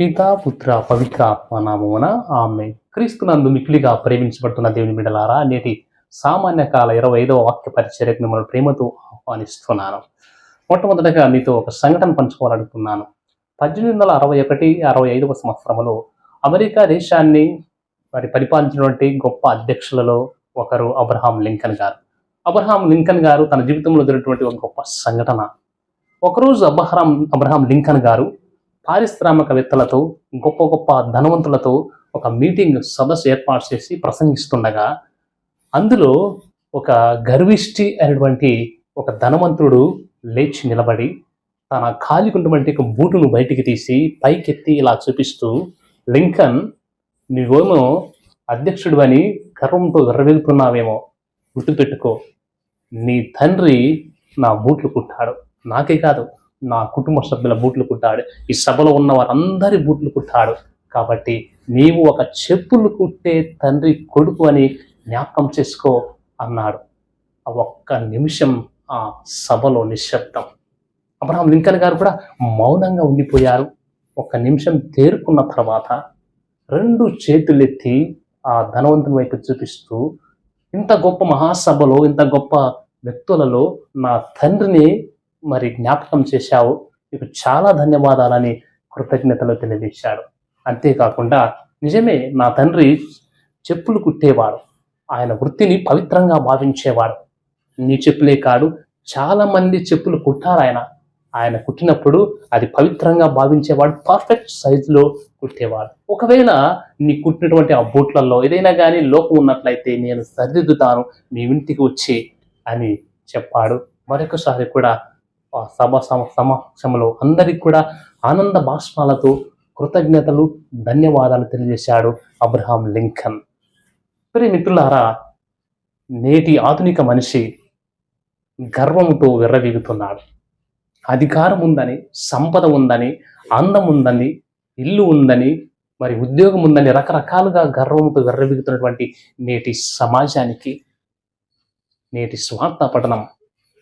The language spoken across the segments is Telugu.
పితా పుత్ర పవిత్ర ఆత్మనామమున ఆమె క్రీస్తునందు మిక్కిలిగా ప్రేమించబడుతున్న దేవుని బిడలారా నేటి సామాన్య కాల ఇరవై ఐదవ వాక్య పరిచర్యకు మిమ్మల్ని ప్రేమతో ఆహ్వానిస్తున్నాను. మొట్టమొదటగా మీతో ఒక సంఘటన పంచుకోవాలనుకున్నాను. పద్దెనిమిది వందల అరవై ఒకటి అరవై ఐదవ సంవత్సరంలో అమెరికా దేశాన్ని మరి పరిపాలించినటువంటి గొప్ప అధ్యక్షులలో ఒకరు అబ్రహాం లింకన్ గారు. అబ్రహాం లింకన్ గారు తన జీవితంలో జరిగినటువంటి ఒక గొప్ప సంఘటన. ఒకరోజు అబ్రహాం అబ్రహాం లింకన్ గారు పారిశ్రామికవేత్తలతో గొప్ప గొప్ప ధనవంతులతో ఒక మీటింగ్ సదస్సు ఏర్పాటు చేసి ప్రసంగిస్తుండగా అందులో ఒక గర్విష్టి అనేటువంటి ఒక ధనవంతుడు లేచి నిలబడి తన ఖాళీకున్నటువంటి ఒక బూటును బయటికి తీసి పైకెత్తి ఇలా చూపిస్తూ లింకన్ నీవేమో అధ్యక్షుడు అని గర్వంతో విర్రవెగుతున్నావేమో గుర్తుపెట్టుకో. నీ తండ్రి నా బూట్లు కుట్టాడు. నాకే కాదు నా కుటుంబ సభ్యుల బూట్లు కుట్టాడు. ఈ సభలో ఉన్న వారందరి బూట్లు కుట్టాడు. కాబట్టి నీవు ఒక చెప్పులు కుట్టే తండ్రి కొడుకు అని జ్ఞాపకం చేసుకో అన్నాడు. ఆ ఒక్క నిమిషం ఆ సభలో నిశ్శబ్దం. అబ్రహాం లింకన్ గారు కూడా మౌనంగా ఉండిపోయారు. ఒక నిమిషం తేరుకున్న తర్వాత రెండు చేతులెత్తి ఆ ధనవంతుని వైపు చూపిస్తూ ఇంత గొప్ప మహాసభలో ఇంత గొప్ప వ్యక్తులలో నా తండ్రిని మరి జ్ఞాపకం చేశావు. నీకు చాలా ధన్యవాదాలని కృతజ్ఞతలు తెలియజేశాడు. అంతేకాకుండా నిజమే నా తండ్రి చెప్పులు కుట్టేవాడు. ఆయన వృత్తిని పవిత్రంగా భావించేవాడు. నీ చెప్పులే కాదు చాలామంది చెప్పులు కుట్టారు ఆయన. ఆయన కుట్టినప్పుడు అది పవిత్రంగా భావించేవాడు పర్ఫెక్ట్ సైజులో కుట్టేవాడు. ఒకవేళ నీ కుట్టినటువంటి ఆ బూట్లలో ఏదైనా కానీ లోపం ఉన్నట్లయితే నేను సరిదిద్దుతాను మీ ఇంటికి వచ్చి అని చెప్పాడు. మరొకసారి కూడా సభ సమక్షంలో అందరికి కూడా ఆనంద భాష్మాలతో కృతజ్ఞతలు ధన్యవాదాలు తెలియజేశాడు అబ్రహాం లింకన్. ప్రియ మిత్రులారా నేటి ఆధునిక మనిషి గర్వంతో విర్రవీగుతున్నాడు. అధికారం ఉందని సంపద ఉందని అందం ఉందని ఇల్లు ఉందని మరి ఉద్యోగం ఉందని రకరకాలుగా గర్వంతో విర్రవీగుతున్నటువంటి నేటి సమాజానికి నేటి స్వార్థ పఠనం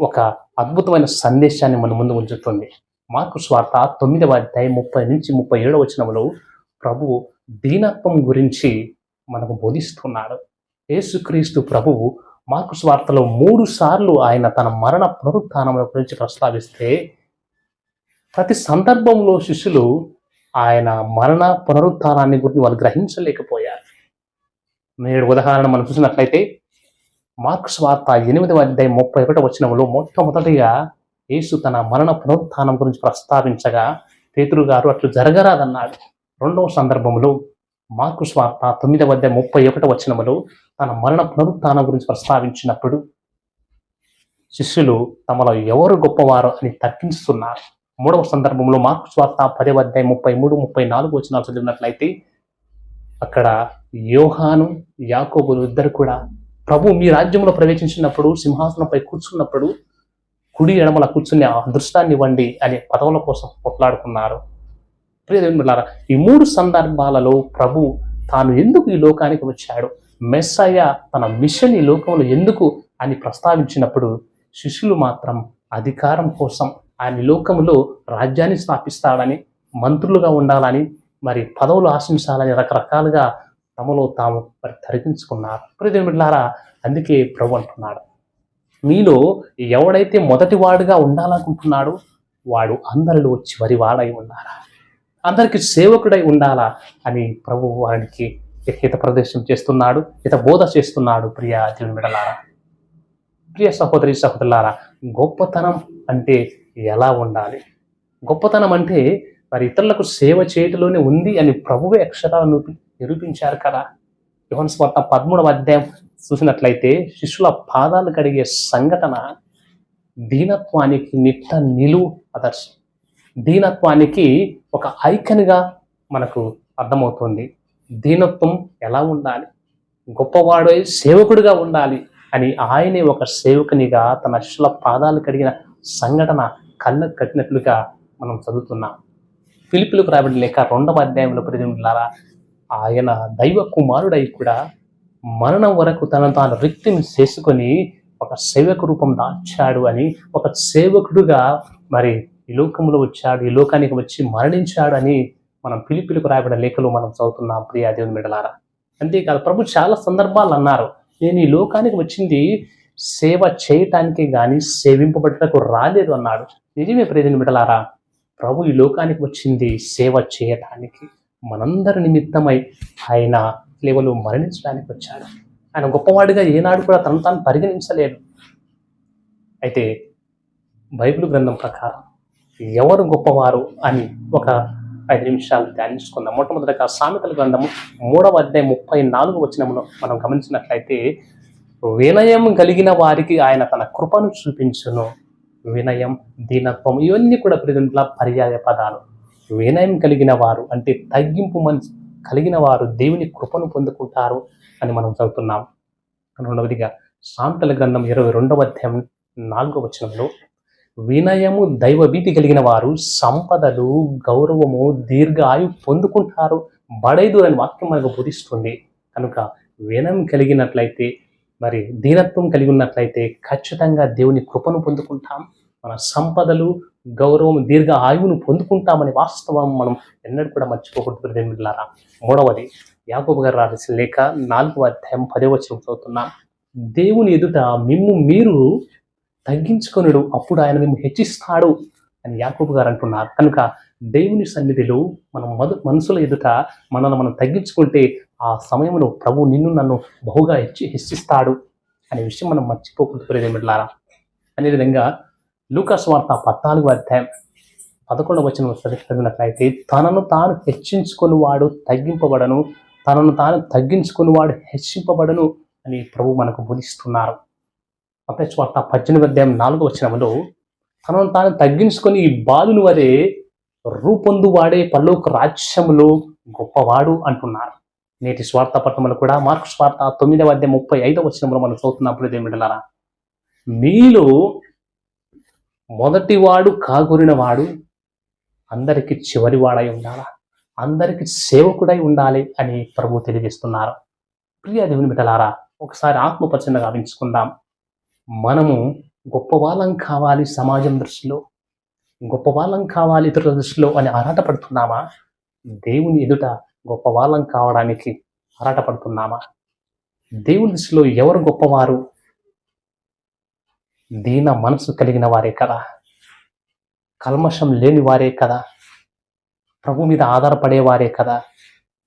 ఒక అద్భుతమైన సందేశాన్ని మన ముందు ఉంచుతుంది. మార్కు స్వార్థ తొమ్మిదవ అధ్యాయం ముప్పై నుంచి ముప్పై ఏడవ వచనంలో ప్రభువు దీనత్వం గురించి మనకు బోధిస్తున్నాడు. యేసుక్రీస్తు ప్రభువు మార్కు స్వార్థలో మూడు సార్లు ఆయన తన మరణ పునరుత్థానముల గురించి ప్రస్తావిస్తే ప్రతి సందర్భంలో శిష్యులు ఆయన మరణ పునరుత్థానాన్ని గురించి వాళ్ళు గ్రహించలేకపోయారు. నేడు ఉదాహరణ మనం చూసినట్లయితే మార్క్స్ వార్త ఎనిమిదవ అధ్యాయం ముప్పై ఒకటి వచనంలో మొట్టమొదటిగా యేసు తన మరణ పునరుత్థానం గురించి ప్రస్తావించగా పేతురు గారు అట్లు జరగరాదన్నాడు. రెండవ సందర్భంలో మార్కు స్వార్త తొమ్మిదవ అధ్యాయం ముప్పై ఒకటి వచ్చినములు తన మరణ పునరుత్థానం గురించి ప్రస్తావించినప్పుడు శిష్యులు తమలో ఎవరు గొప్పవారు అని తర్కించుతున్నారు. మూడవ సందర్భంలో మార్కు స్వార్త పదవ అధ్యాయం ముప్పై మూడు ముప్పై నాలుగు వచనాలు చదివినట్లయితే అక్కడ యోహాను యాకోబులు ఇద్దరు కూడా ప్రభు మీ రాజ్యంలో ప్రవేశించినప్పుడు సింహాసనంపై కూర్చున్నప్పుడు కుడి ఎడమల కూర్చుని అదృష్టాన్ని ఇవ్వండి అనే పదవుల కోసం కొట్లాడుకున్నారు ప్రియదేవుని ఈ మూడు సందర్భాలలో ప్రభు తాను ఎందుకు ఈ లోకానికి వచ్చాడు? మెస్సయ్య తన మిషన్ ఈ లోకంలో ఎందుకు అని ప్రస్తావించినప్పుడు శిష్యులు మాత్రం అధికారం కోసం ఆయన లోకంలో రాజ్యాన్ని స్థాపిస్తాడని మంత్రులుగా ఉండాలని మరి పదవులు ఆశించాలని రకరకాలుగా తమలో తాము మరి తరిగించుకున్నారు అందుకే ప్రభు అంటున్నాడు. మీలో ఎవడైతే మొదటి వాడుగా ఉండాలనుకుంటున్నాడో వాడు అందరిలో చివరి వాడై ఉండాలా? అందరికి సేవకుడై ఉండాలా? అని ప్రభు వారికి హిత ప్రదర్శన చేస్తున్నాడు హిత బోధ చేస్తున్నాడు ప్రియ దేవుని ప్రియ సహోదరి సహోదరులారా గొప్పతనం అంటే ఎలా ఉండాలి? గొప్పతనం అంటే మరి ఇతరులకు సేవ చేయటంలోనే ఉంది అని ప్రభువే అక్షరాలను నిరూపించారు కదా. యువన్ స్వార్థ పదమూడవ అధ్యాయం చూసినట్లయితే శిష్యుల పాదాలు కడిగే సంఘటన దీనత్వానికి నిట్ట నిలువు ఆదర్శం. దీనత్వానికి ఒక ఐకన్గా మనకు అర్థమవుతుంది. దీనత్వం ఎలా ఉండాలి? గొప్పవాడే సేవకుడిగా ఉండాలి అని ఆయనే ఒక సేవకునిగా తన శిష్యుల పాదాలు కడిగిన సంఘటన కళ్ళకు కట్టినట్లుగా మనం చదువుతున్నాం. ఫిలిపిలకు రాబడి లేక రెండవ అధ్యాయంలో ప్రజలారా ఆయన దైవ కుమారుడై కూడా మరణం వరకు తనను తాను రిక్తిని చేసుకొని ఒక సేవకు రూపం దాచాడు అని ఒక సేవకుడుగా మరి ఈ లోకంలో వచ్చాడు ఈ లోకానికి వచ్చి మరణించాడు అని మనం పిలిపిలకు రాబడిన లేఖలు మనం చదువుతున్నాం ప్రియా దేవుని బిడ్డలారా. అంతేకాదు ప్రభు చాలా సందర్భాలు అన్నారు. నేను ఈ లోకానికి వచ్చింది సేవ చేయటానికి కానీ సేవింపబడటకు రాలేదు అన్నాడు. నిజమే ప్రియని బిడ్డలారా. ప్రభు ఈ లోకానికి వచ్చింది సేవ చేయటానికి మనందరి నిమిత్తమై ఆయన లేవలు మరణించడానికి వచ్చాడు. ఆయన గొప్పవాడిగా ఏనాడు కూడా తను తాను పరిగణించలేదు. అయితే బైబిల్ గ్రంథం ప్రకారం ఎవరు గొప్పవారు అని ఒక ఐదు నిమిషాలు ధ్యానించుకుందాం. మొట్టమొదటిగా సామెతల గ్రంథము మూడవ అధ్యాయం ముప్పై నాలుగు వచ్చినమును మనం గమనించినట్లయితే వినయం కలిగిన వారికి ఆయన తన కృపను చూపించును. వినయం దీనత్వం ఇవన్నీ కూడా ప్రజెంట్ల పర్యాయ పదాలు. వినయం కలిగిన వారు అంటే తగ్గింపు మనసు కలిగిన వారు దేవుని కృపను పొందుకుంటారు అని మనం చదువుతున్నాం. రెండవదిగా సాంతల గ్రంథం ఇరవై రెండవ అధ్యాయం నాలుగవ వచనంలో వినయము దైవభీతి కలిగిన వారు సంపదలు గౌరవము దీర్ఘాయు పొందుకుంటారు బడైదు అని వాక్యం మనకు బోధిస్తుంది. కనుక వినయం కలిగినట్లయితే మరి దీనత్వం కలిగి ఉన్నట్లయితే ఖచ్చితంగా దేవుని కృపను పొందుకుంటాం. మన సంపదలు గౌరవం దీర్ఘ ఆయువును పొందుకుంటామనే వాస్తవం మనం ఎన్నడూ కూడా మర్చిపోకూడదు దేవులారా మూడవది యాకోబు గారు రాసిన లేఖ నాలుగవ అధ్యాయం పదే వచనం చదువుతున్నాం దేవుని ఎదుట మిమ్ము మీరు తగ్గించుకొనుడు అప్పుడు ఆయన మేము హెచ్చిస్తాడు అని యాకోబు గారు అంటున్నారు. కనుక దేవుని సన్నిధిలో మనం మధు మనసుల ఎదుట మనల్ని మనం తగ్గించుకుంటే ఆ సమయంలో ప్రభు నిన్ను నన్ను బహుగా హెచ్చి హెచ్చిస్తాడు అనే విషయం మనం మర్చిపోకూడదు అనే అదేవిధంగా లూకాస్ వార్త పద్నాలుగు అధ్యాయం పదకొండవ వచనం చదివినట్లయితే తనను తాను హెచ్చించుకొని వాడు తగ్గింపబడను తనను తాను తగ్గించుకొని వాడు హెచ్చింపబడను అని ప్రభు మనకు బోధిస్తున్నారు. మత్తయి వార్త పద్దెనిమిది అధ్యాయం నాలుగు వచనంలో తనను తాను తగ్గించుకొని ఈ బాలుని వరే రూపొందు వాడే పల్లోక రాజ్యములో గొప్పవాడు అంటున్నారు. నేటి స్వార్థ పట్టణంలో కూడా మార్కు స్వార్థ తొమ్మిదవ అధ్యాయం ముప్పై ఐదవ వచనంలో మనం చదువుతున్నప్పుడు ఏమిటలారా మీలో మొదటివాడు కాగురిన వాడు అందరికి చివరివాడై ఉండాలా? అందరికి సేవకుడై ఉండాలి అని ప్రభు తెలియజేస్తున్నారు. ప్రియ దేవుని బిడ్డలారా ఒకసారి ఆత్మపచన గావించుకుందాం మనము గొప్ప వాళ్ళం కావాలి సమాజం దృష్టిలో గొప్ప వాళ్ళం కావాలి ఇతరుల దృష్టిలో అని ఆరాటపడుతున్నామా? దేవుని ఎదుట గొప్ప వాళ్ళం కావడానికి ఆరాటపడుతున్నామా? దేవుని దృష్టిలో ఎవరు గొప్పవారు? దీన మనసు కలిగిన వారే కదా. కల్మషం లేని వారే కదా. ప్రభు మీద ఆధారపడే వారే కదా.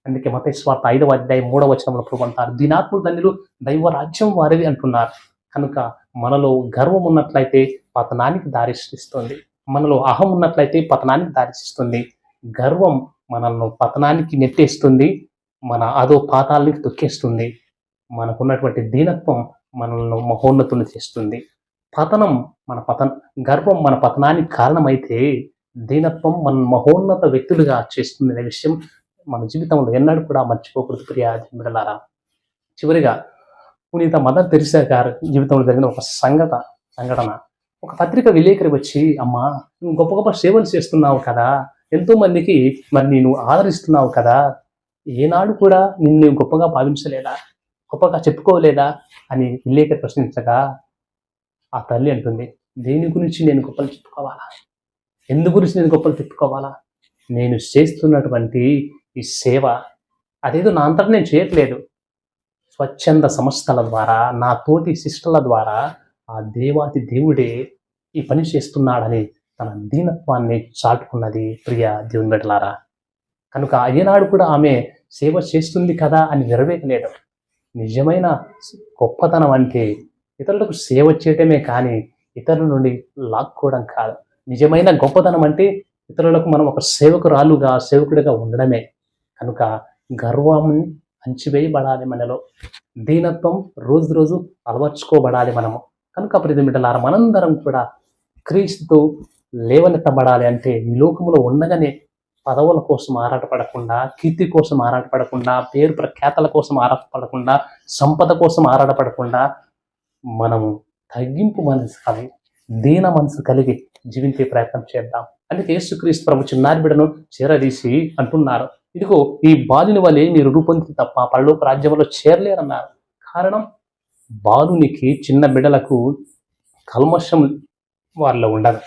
అందుకే మతేశ్వార్త ఐదవ అధ్యాయం మూడవ వచనంలో ప్రభు అంటారు దీనాత్ముడు ధన్యులు దైవ రాజ్యం వారిది అంటున్నారు. కనుక మనలో గర్వం ఉన్నట్లయితే పతనానికి దారిస్తుంది మనలో అహం ఉన్నట్లయితే పతనానికి దారిస్తుంది గర్వం మనల్ని పతనానికి నెట్టేస్తుంది మన అదో పాతాలకి తొక్కేస్తుంది మనకున్నటువంటి దీనత్వం మనల్ని మహోన్నతులు చేస్తుంది. పతనం మన పతన గర్వం మన పతనానికి కారణమైతే దీనత్వం మన మహోన్నత వ్యక్తులుగా చేస్తుంది అనే విషయం మన జీవితంలో ఎన్నడూ కూడా మర్చిపోకూడదు ప్రియా మిడలారా చివరిగా పునీత మదర్ తెరిసా గారి జీవితంలో జరిగిన ఒక సంగత సంఘటన. ఒక పత్రిక విలేకరి వచ్చి అమ్మ నువ్వు గొప్ప గొప్ప సేవలు చేస్తున్నావు కదా ఎంతోమందికి మరి నేను ఆదరిస్తున్నావు కదా ఏనాడు కూడా నిన్ను గొప్పగా భావించలేదా గొప్పగా చెప్పుకోలేదా అని విలేకరి ప్రశ్నించగా ఆ తల్లి అంటుంది దేని గురించి నేను గొప్పలు చెప్పుకోవాలా? ఎందు గురించి నేను గొప్పలు చెప్పుకోవాలా? నేను చేస్తున్నటువంటి ఈ సేవ అదేదో నా అంతటా నేను చేయట్లేదు. స్వచ్ఛంద సంస్థల ద్వారా నా తోటి శిష్టుల ద్వారా ఆ దేవాది దేవుడే ఈ పని చేస్తున్నాడని తన దీనత్వాన్ని చాటుకున్నది ప్రియ దేవుని బిడ్డలారా. కనుక ఏనాడు కూడా ఆమె సేవ చేస్తుంది కదా అని నెరవేరలేదు నిజమైన గొప్పతనం అంటే ఇతరులకు సేవ చేయటమే కానీ ఇతరుల నుండి లాక్కోవడం కాదు. నిజమైన గొప్పతనం అంటే ఇతరులకు మనం ఒక సేవకురాలుగా సేవకుడిగా ఉండడమే. కనుక గర్వం అంచివేయబడాలి మనలో. దీనత్వం రోజు రోజు అలవర్చుకోబడాలి మనము. కనుక ప్రతిమిటలారా మనందరం కూడా క్రీస్తు లేవనెత్తబడాలి అంటే ఈ లోకంలో ఉండగానే పదవుల కోసం ఆరాటపడకుండా కీర్తి కోసం ఆరాటపడకుండా పేరు ప్రఖ్యాతల కోసం ఆరాటపడకుండా సంపద కోసం ఆరాటపడకుండా మనము తగ్గింపు మనసు కలిగి దీన మనసు కలిగి జీవించే ప్రయత్నం చేద్దాం. అందుకే యేసుక్రీస్తు ప్రభు చిన్నారి బిడ్డను చేరదీసి అంటున్నారు. ఇదిగో ఈ బాలుని వలె మీరు రూపొంది తప్ప పరలోక రాజ్యంలో చేరలేరన్నారు. కారణం బాలునికి చిన్న బిడ్డలకు కల్మషం వాళ్ళలో ఉండదు.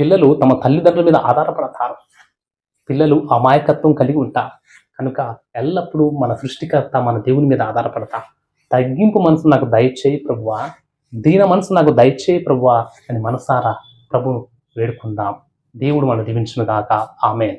పిల్లలు తమ తల్లిదండ్రుల మీద ఆధారపడతారు. పిల్లలు అమాయకత్వం కలిగి ఉంటారు. కనుక ఎల్లప్పుడూ మన సృష్టికర్త మన దేవుని మీద ఆధారపడతాం తగ్గింపు మనసు నాకు దయచేయి ప్రభువా. దీన మనసు నాకు దయచేయి ప్రభువా అని మనసారా ప్రభు వేడుకుందాం. దేవుడు మనం దీవించును గాక. ఆమెన్.